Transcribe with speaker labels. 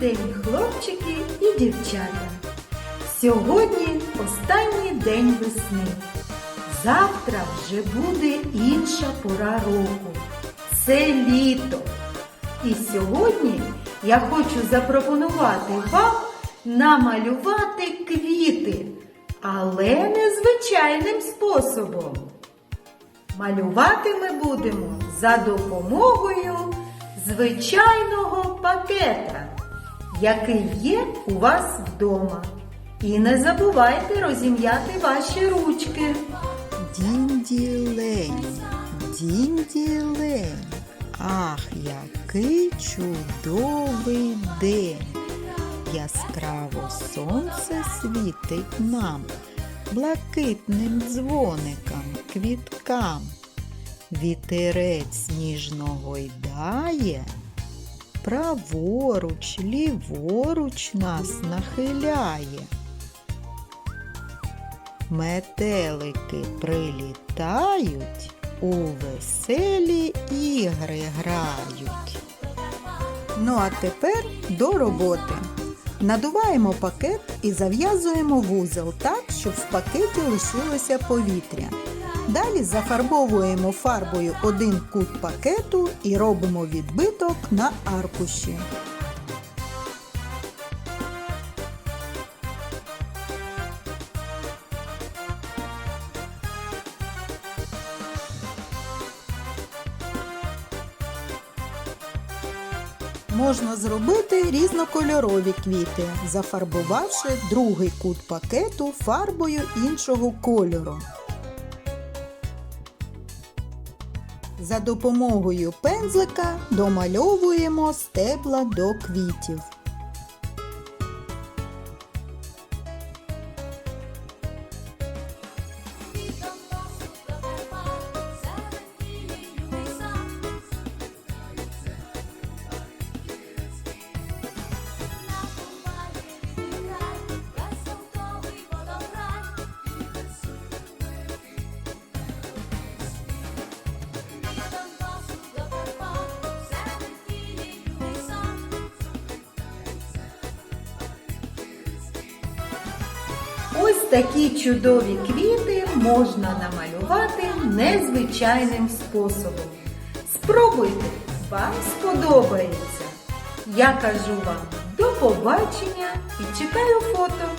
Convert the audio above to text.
Speaker 1: день, хлопчики і дівчата. Сьогодні останній день весни. Завтра вже буде інша пора року. Це літо. І сьогодні я хочу запропонувати вам намалювати квіти, але незвичайним способом. Малювати ми будемо за допомогою звичайного пакета, який є у вас вдома. І не забувайте розім'яти ваші ручки.
Speaker 2: Дінді-лень, дінді-лень, ах, який чудовий день! Яскраво сонце світить нам, блакитним дзвоникам, квіткам. Вітерець ніжно гойдає, праворуч, ліворуч нас нахиляє. Метелики прилітають, у веселі ігри грають. Ну а тепер до роботи. Надуваємо пакет і зав'язуємо вузол так, щоб в пакеті лишилося повітря. Далі зафарбовуємо фарбою один кут пакету і робимо відбиток на аркуші. Можна зробити різнокольорові квіти, зафарбувавши другий кут пакету фарбою іншого кольору. За допомогою пензлика домальовуємо стебла до квітів.
Speaker 1: Такі чудові квіти можна намалювати незвичайним способом. Спробуйте, вам сподобається. Я кажу вам до побачення і чекаю фото.